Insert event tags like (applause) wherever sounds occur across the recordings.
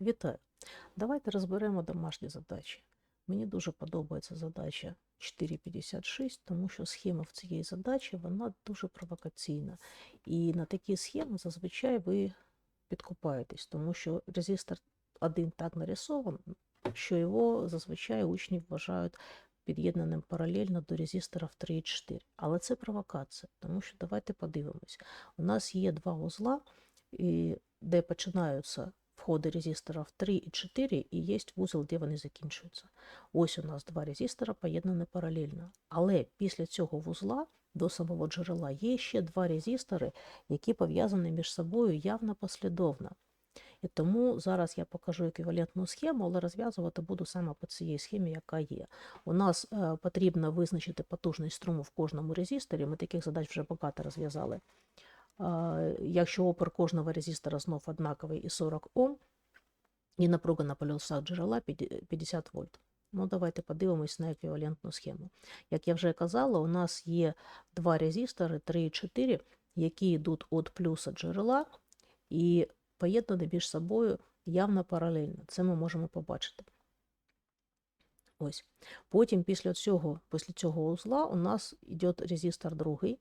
Вітаю! Давайте розберемо домашні задачі. Мені дуже подобається задача 4.56, тому що схема в цієї задачі вона дуже провокаційна. І на такі схеми зазвичай ви підкупаєтесь, тому що резистор 1 так нарисований, що його зазвичай учні вважають під'єднаним паралельно до резисторів 3 і 4. Але це провокація, тому що давайте подивимось. У нас є два вузла, і де починаються входи резисторів 3 і 4, і є вузол, де вони закінчуються. Ось у нас два резистора поєднані паралельно. Але після цього вузла до самого джерела є ще два резистори, які пов'язані між собою явно послідовно. І тому зараз я покажу еквівалентну схему, але розв'язувати буду саме по цій схемі, яка є. У нас е, потрібно визначити потужність струму в кожному резисторі. Ми таких задач вже багато розв'язали. Е, якщо опір кожного резистора знов однаковий і 40 Ом, і напруга на полюсах джерела 50 вольт. Ну, давайте подивимось на еквівалентну схему. Як я вже казала, у нас є два резистори 3 і 4, які йдуть від плюса джерела і поєднані між собою явно паралельно. Це ми можемо побачити. Ось. Потім після цього, після цього узла у нас йде резистор другий,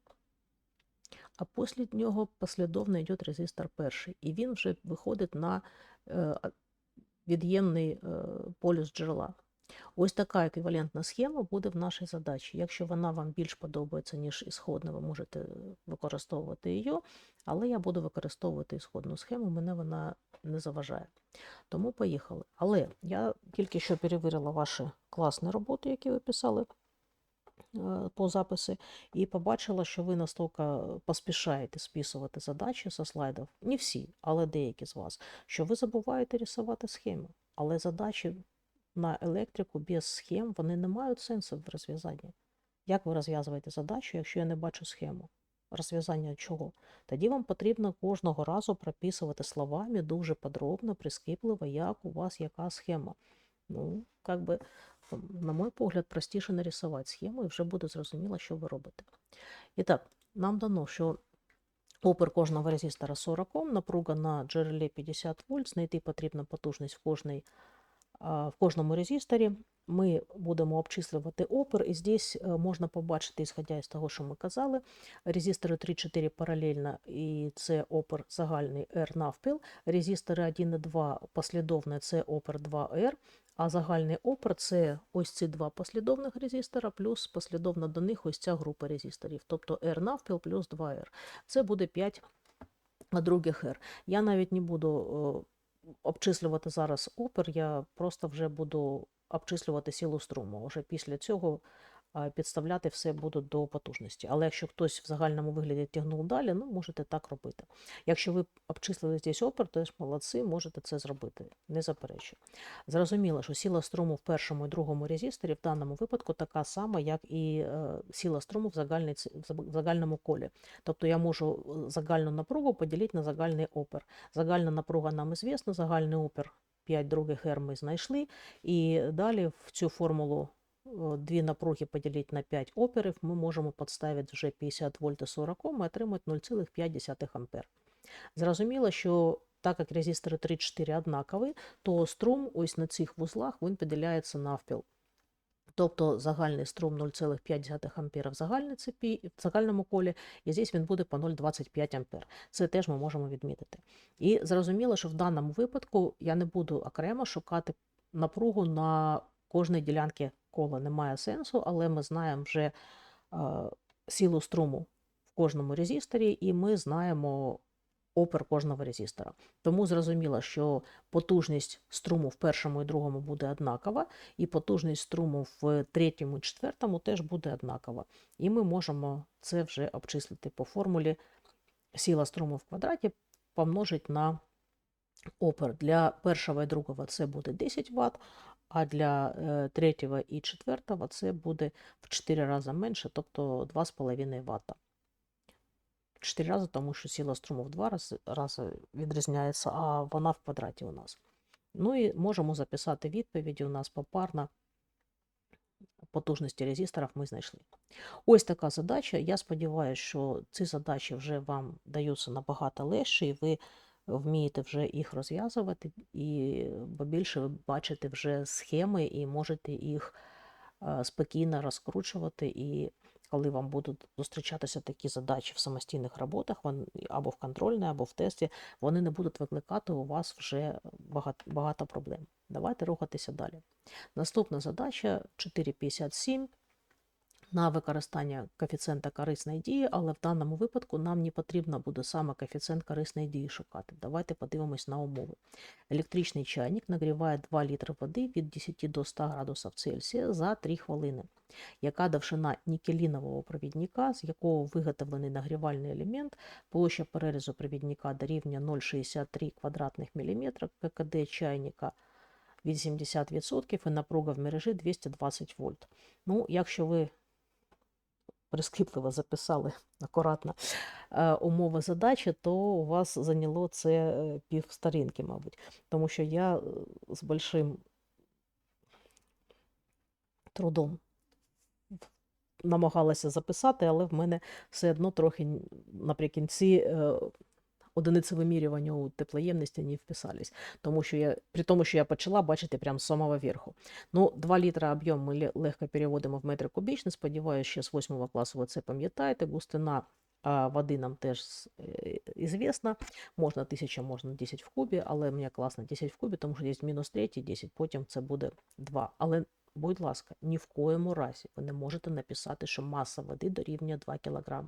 а після нього послідовно йде резистор перший. І він вже виходить на е, від'ємний е, полюс джерела. Ось така еквівалентна схема буде в нашій задачі. Якщо вона вам більш подобається, ніж ісходна, ви можете використовувати її, але я буду використовувати ісходну схему, мене вона не заважає. Тому поїхали. Але я тільки що перевірила ваші класні роботи, які ви писали по записи, і побачила, що ви настільки поспішаєте списувати задачі со слайдів, не всі, але деякі з вас, що ви забуваєте рисувати схеми. Але задачі на електрику без схем вони не мають сенсу в розв'язанні. Як ви розв'язуєте задачу, якщо я не бачу схему? Розв'язання чого? Тоді вам потрібно кожного разу прописувати словами дуже подробно, прискіпливо, як у вас яка схема. Ну, як би, на мой погляд, простіше нарисувати схему і вже буде зрозуміло, що ви робите. І так, нам дано, що опір кожного резистора 40 Ом, напруга на джерелі 50 вольт, знайти потрібна потужність в кожній в кожному резисторі ми будемо обчислювати опір, і здесь можна побачити, ісходя з того, що ми казали, резистори 3-4 паралельно, і це опір загальний R навпіл, резистори 1 і 2 послідовно, це опір 2R, а загальний опір це ось ці два послідовних резистора, плюс послідовно до них ось ця група резисторів, тобто R навпіл плюс 2R. Це буде 5 других R. Я навіть не буду обчислювати зараз опір, я просто вже буду обчислювати силу струму. Уже після цього підставляти все буду до потужності. Але якщо хтось в загальному вигляді тягнув далі, ну можете так робити. Якщо ви обчислили здесь опір, то ж молодці, можете це зробити. Не заперечую. Зрозуміло, що сила струму в першому і другому резисторі в даному випадку така сама, як і е, сила струму в, в загальному колі. Тобто я можу загальну напругу поділити на загальний опір. Загальна напруга нам звісна, загальний опір 5 других R ми знайшли. І далі в цю формулу дві напруги поділити на 5 оперів, ми можемо підставити вже 50 вольт і 40 Ом і отримати 0,5 ампер. Зрозуміло, що так як резистори 3-4 однакові, то струм ось на цих вузлах він поділяється навпіл. Тобто загальний струм 0,5 ампера в загальній цепі, в загальному колі, і здесь він буде по 0,25 ампер. Це теж ми можемо відмітити. І зрозуміло, що в даному випадку я не буду окремо шукати напругу на кожній ділянці кола немає сенсу, але ми знаємо вже силу струму в кожному резисторі, і ми знаємо опір кожного резистора. Тому зрозуміло, що потужність струму в першому і другому буде однакова, і потужність струму в третьому і четвертому теж буде однакова. І ми можемо це вже обчислити по формулі сила струму в квадраті помножить на опір. Для першого і другого це буде 10 Вт, а для е, третього і четвертого це буде в 4 рази менше, тобто 2,5 Вт. 4 рази, тому що сила струму в 2 рази, рази відрізняється, а вона в квадраті у нас. Ну і можемо записати відповіді у нас попарно. Потужності резисторів ми знайшли. Ось така задача. Я сподіваюся, що ці задачі вже вам даються набагато легше, і ви вмієте вже їх розв'язувати, і побільше ви бачите вже схеми і можете їх е, спокійно розкручувати. І коли вам будуть зустрічатися такі задачі в самостійних роботах, або в контрольній, або в тесті, вони не будуть викликати у вас вже багато, багато проблем. Давайте рухатися далі. Наступна задача 457 на використання коефіцієнта корисної дії, але в даному випадку нам не потрібно буде саме коефіцієнт корисної дії шукати. Давайте подивимось на умови. Електричний чайник нагріває 2 літри води від 10 до 100 градусів Цельсія за 3 хвилини. Яка довжина нікелінового провідника, з якого виготовлений нагрівальний елемент, площа перерізу провідника дорівнює 0,63 квадратних міліметра, ККД чайника від 70% і напруга в мережі 220 вольт. Ну, якщо ви прискіпливо записали акуратно е, умови задачі, то у вас зайняло це е, пів сторінки, мабуть. Тому що я е, з большим трудом намагалася записати, але в мене все одно трохи наприкінці одиниці вимірювання у теплоємності не вписались. Тому що я, при тому, що я почала бачити прямо з самого верху. Ну, 2 літра об'єм ми легко переводимо в метри кубічні. Сподіваюся, ще з 8 класу ви це пам'ятаєте. Густина води нам теж е. Можна 1000, можна 10 в кубі, але мені класно 10 в кубі, тому що є мінус 3, 10, потім це буде 2. Але Будь ласка, ні в коєму разі ви не можете написати, що маса води дорівнює 2 кг.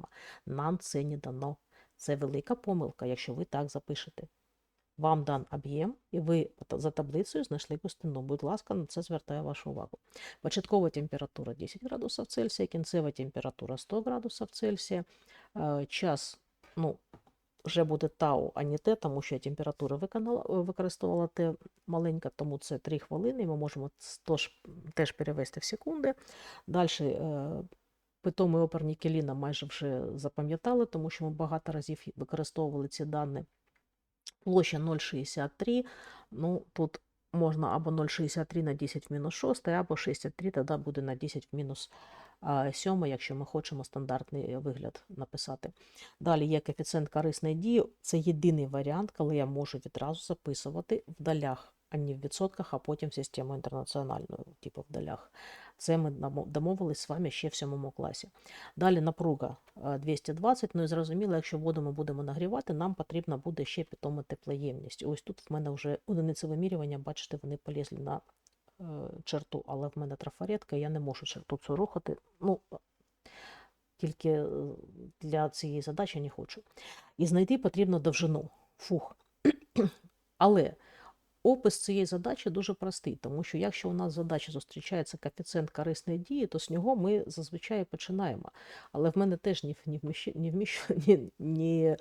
Нам це не дано. Це велика помилка, якщо ви так запишете. Вам дан об'єм, і ви за таблицею знайшли густину. Будь ласка, на це звертаю вашу увагу. Початкова температура 10 градусів Цельсія, кінцева температура 100 градусів Цельсія. Е, Час, ну, вже буде тау, а не те, тому що я температуру е, використовувала те маленька, тому це 3 хвилини. і Ми можемо теж перевести в секунди. Далі питомий опер нікеліна майже вже запам'ятали, тому що ми багато разів використовували ці дані. Площа 0,63. Ну, тут можна або 0,63 на 10 в мінус 6, або 63, тоді буде на 10 в мінус 7, якщо ми хочемо стандартний вигляд написати. Далі є коефіцієнт корисної дії. Це єдиний варіант, коли я можу відразу записувати в долях, а не в відсотках, а потім в систему інтернаціональну, типу в долях. Це ми домовились з вами ще в 7 класі. Далі напруга е, 220. Ну і зрозуміло, якщо воду ми будемо нагрівати, нам потрібно буде ще питома теплоємність. Ось тут в мене вже одиниці вимірювання, бачите, вони полізли на е, черту, але в мене трафаретка, я не можу черту цю рухати. Ну, тільки е, для цієї задачі не хочу. І знайти потрібно довжину. Фух. (clears throat) Але опис цієї задачі дуже простий, тому що якщо у нас в задачі зустрічається коефіцієнт корисної дії, то з нього ми зазвичай починаємо. Але в мене теж вміщ, не, вміщ, не, (laughs) не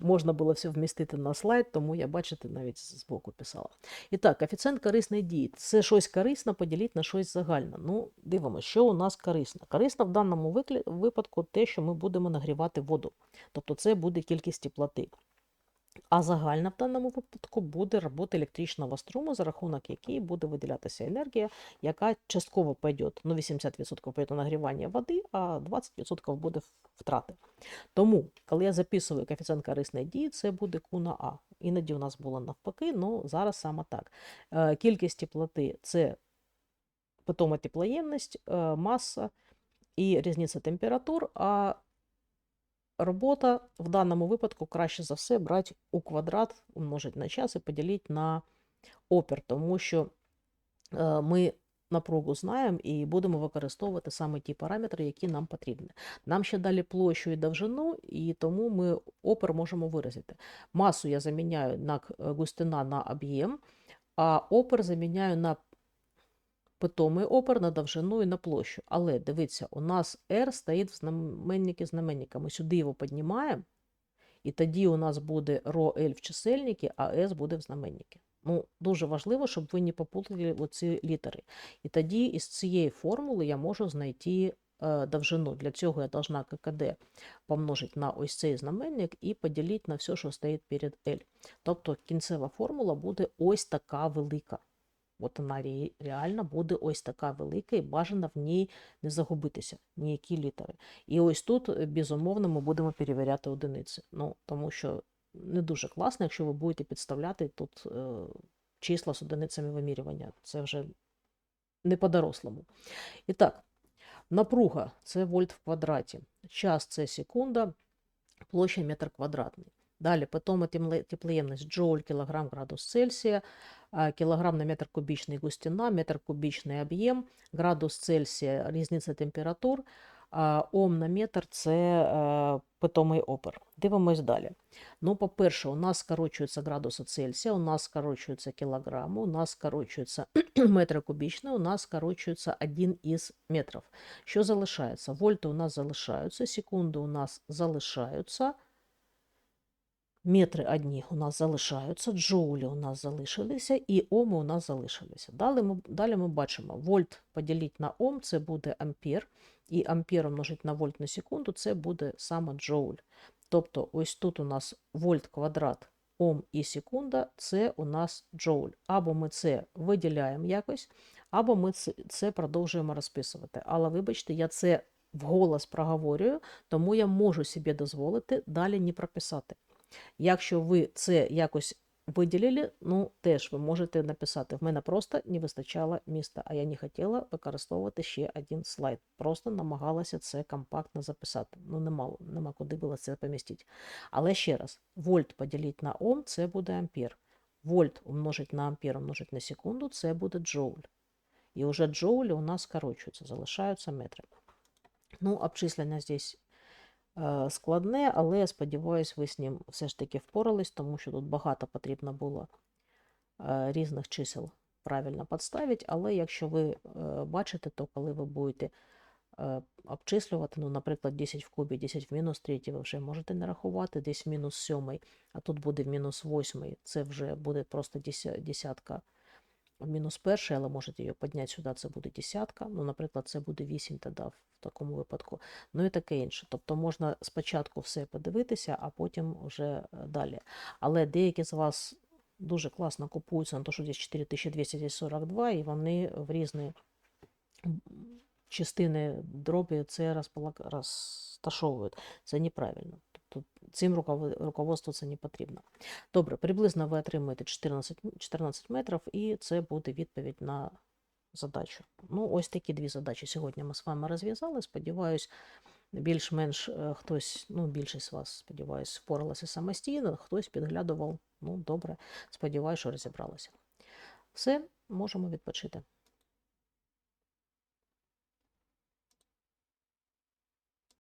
можна було все вмістити на слайд, тому я, бачите, навіть збоку писала. І так, коефіцієнт корисної дії. Це щось корисне поділити на щось загальне. Ну, дивимося, що у нас корисно. Корисно в даному випадку те, що ми будемо нагрівати воду. Тобто це буде кількість теплоти. А загальна в даному випадку буде робота електричного струму, за рахунок якої буде виділятися енергія, яка частково пойде, ну 80% пойде на нагрівання води, а 20% буде втрати. Тому, коли я записую коефіцієнт корисної дії, це буде Q на А. Іноді у нас було навпаки, але зараз саме так. Е, Кількість теплоти це питома теплоємність, е, маса і різниця температур, а робота в даному випадку краще за все брати у квадрат, умножити на час і поділити на опір, тому що е, ми напругу знаємо і будемо використовувати саме ті параметри, які нам потрібні. Нам ще далі площу і довжину, і тому ми опір можемо виразити. Масу я заміняю на густина на об'єм, а опір заміняю на питомий опір на довжину і на площу. Але дивіться, у нас R стоїть в знаменнику знаменника. Ми сюди його піднімаємо, і тоді у нас буде ро L в чисельнику, а S буде в знаменнику. Ну, дуже важливо, щоб ви не попутали оці літери. І тоді із цієї формули я можу знайти е, довжину. Для цього я должна ККД помножити на ось цей знаменник і поділити на все, що стоїть перед L. Тобто кінцева формула буде ось така велика. От вона реально буде ось така велика, і бажано в ній не загубитися ніякі літери. І ось тут, е, безумовно, ми будемо перевіряти одиниці. Ну, тому що не дуже класно, якщо ви будете підставляти тут е, числа з одиницями вимірювання. Це вже не по-дорослому. І так, напруга це вольт в квадраті, час це секунда, площа метр квадратний. Далі питома теплоємність джоуль, кілограм, градус Цельсія, кілограм на метр кубічний густина, метр кубічний об'єм, градус Цельсія, різниця температур, Ом на метр це е, питомий опер. Дивимось далі. Ну, по-перше, у нас скорочуються градуси Цельсія, у нас скорочуються кілограми, у нас скорочуються (clears throat) метри кубічні, у нас скорочується один із метрів. Що залишається? Вольти у нас залишаються, секунди у нас залишаються. Метри одні у нас залишаються, джоулі у нас залишилися і оми у нас залишилися. Далі ми, далі ми бачимо, вольт поділити на ом це буде ампер, і ампер умножити на вольт на секунду це буде саме джоуль. Тобто ось тут у нас вольт квадрат ом і секунда це у нас джоуль. Або ми це виділяємо якось, або ми це продовжуємо розписувати. Але вибачте, я це вголос проговорюю, тому я можу собі дозволити далі не прописати. Якщо ви це якось виділили, ну теж ви можете написати. В мене просто не вистачало міста, а я не хотіла використовувати ще один слайд. Просто намагалася це компактно записати. Ну, нема, нема куди було це помістити. Але ще раз, вольт поділити на ом, це буде ампер. Вольт умножить на ампер, умножить на секунду, це буде джоуль. І вже джоулі у нас скорочуються, залишаються метри. Ну, обчислення здесь складне, але сподіваюся, ви з ним все ж таки впорались, тому що тут багато потрібно було е, різних чисел правильно підставити. Але якщо ви е, бачите, то коли ви будете е, обчислювати, ну, наприклад, 10 в кубі, 10 в мінус 3, ви вже можете не рахувати, десь мінус 7, а тут буде в мінус 8, це вже буде просто десятка мінус перший, але можете її підняти сюди, це буде десятка. Ну, наприклад, це буде 8 тоді в такому випадку. Ну і таке інше. Тобто можна спочатку все подивитися, а потім вже е, далі. Але деякі з вас дуже класно купуються на те, що десь 4242, і вони в різні частини дробі це розташовують. Це неправильно. Тобто цим руково- руководствуватися не потрібно. Добре, приблизно ви отримуєте 14, 14 метрів, і це буде відповідь на задачу. Ну, ось такі дві задачі сьогодні ми з вами розв'язали. Сподіваюсь, більш-менш е, хтось, ну, більшість з вас, сподіваюсь, впоралася самостійно, хтось підглядував. Ну, добре, сподіваюся, що розібралися. Все, можемо відпочити.